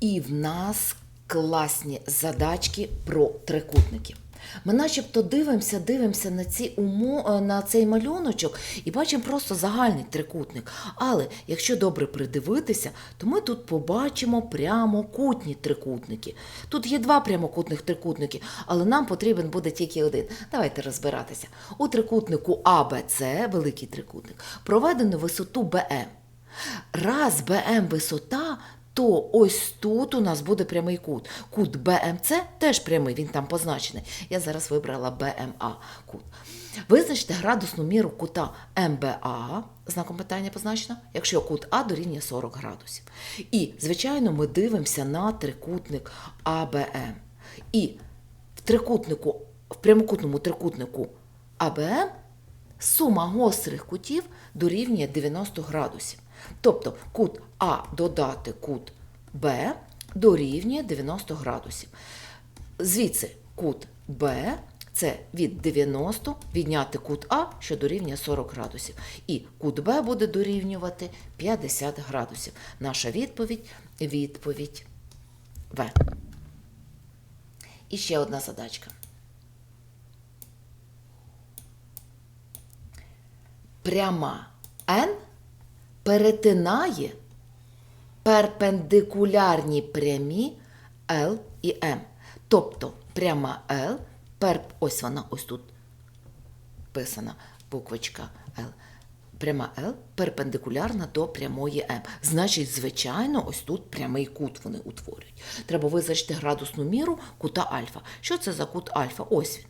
І в нас класні задачки про трикутники. Ми начебто дивимося, дивимося на, ці умо, е, на цей малюночок і бачимо просто загальний трикутник. Але якщо добре придивитися, то ми тут побачимо прямокутні трикутники. Тут є два прямокутних трикутники, але нам потрібен буде тільки один. Давайте розбиратися. У трикутнику АБЦ, великий трикутник, проведено висоту БМ. Раз БМ висота, то ось тут у нас буде прямий кут. Кут БМЦ теж прямий, він там позначений. Я зараз вибрала БМА кут. Визначте градусну міру кута МБА, знаком питання позначено, якщо кут А дорівнює 40 градусів. І, звичайно, ми дивимося на трикутник АБМ. І в трикутнику, в прямокутному трикутнику АБМ сума гострих кутів дорівнює 90 градусів. Тобто кут А додати кут Б дорівнює 90 градусів. Звідси кут Б це від 90 відняти кут А, що дорівнює 40 градусів. І кут Б буде дорівнювати 50 градусів. Наша відповідь відповідь В. І ще одна задачка. Пряма N перетинає перпендикулярні прямі L і M. Тобто пряма L, пер... ось вона ось тут писана буквочка L. Пряма L перпендикулярна до прямої М. Значить, звичайно, ось тут прямий кут вони утворюють. Треба визначити градусну міру кута альфа. Що це за кут альфа? Ось він.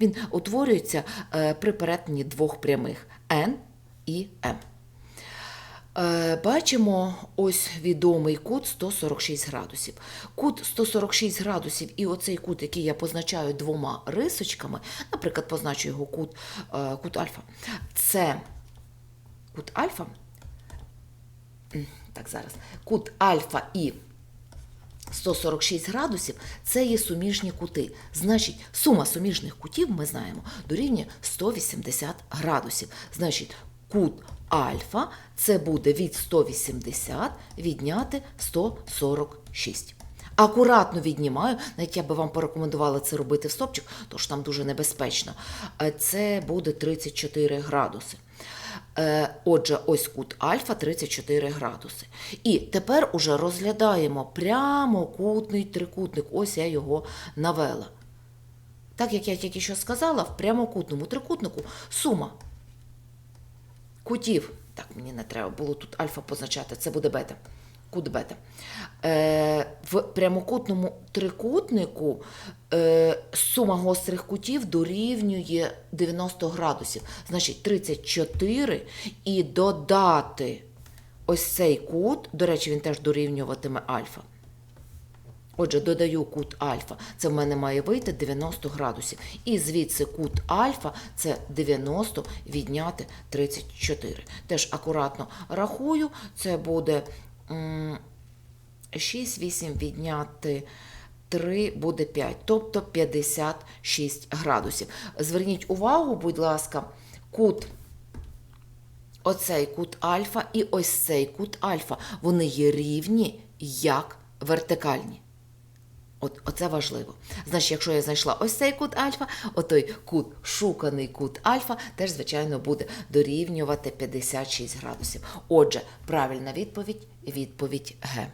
Він утворюється е, при перетині двох прямих N і M. Е, Бачимо ось відомий кут 146 градусів. Кут 146 градусів і оцей кут, який я позначаю двома рисочками, наприклад, позначу його кут, е, кут альфа. Це кут альфа. Так, зараз. Кут альфа і 146 градусів це є суміжні кути. Значить, сума суміжних кутів, ми знаємо, дорівнює 180 градусів. Значить, кут альфа це буде від 180 відняти 146. Акуратно віднімаю, навіть я би вам порекомендувала це робити в стопчик, тож там дуже небезпечно. Е, Це буде 34 градуси. Е, Отже, ось кут альфа 34 градуси. І тепер уже розглядаємо прямокутний трикутник. Ось я його навела. Так як я тільки що сказала, в прямокутному трикутнику сума кутів. Так, мені не треба було тут альфа позначати, це буде бета. Кут бета. Е, в прямокутному трикутнику е, сума гострих кутів дорівнює 90 градусів. Значить, 34 і додати ось цей кут, до речі, він теж дорівнюватиме альфа. Отже, додаю кут альфа, це в мене має вийти 90 градусів. І звідси кут альфа це 90 відняти 34. Теж акуратно рахую, це буде 6, 8 відняти 3 буде 5, тобто 56 градусів. Зверніть увагу, будь ласка, кут. Оцей кут альфа і ось цей кут альфа. Вони є рівні як вертикальні. От, Оце важливо. Значить, якщо я знайшла ось цей кут альфа, отой кут, шуканий кут альфа, теж, звичайно, буде дорівнювати 56 градусів. Отже, правильна відповідь відповідь Г.